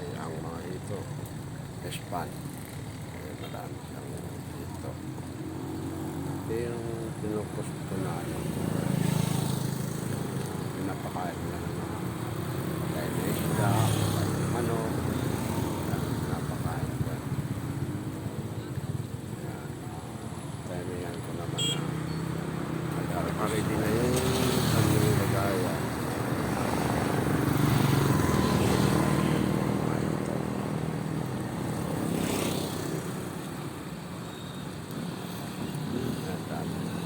ay ang mga ito. Espan ay eh, marami siyang ito yung tinukos ko na yung pinapakain na ng mga kain isda manok pinapakain yan tayo ah, yan ko naman na. Kagari-kari din na yun. Yan, dami.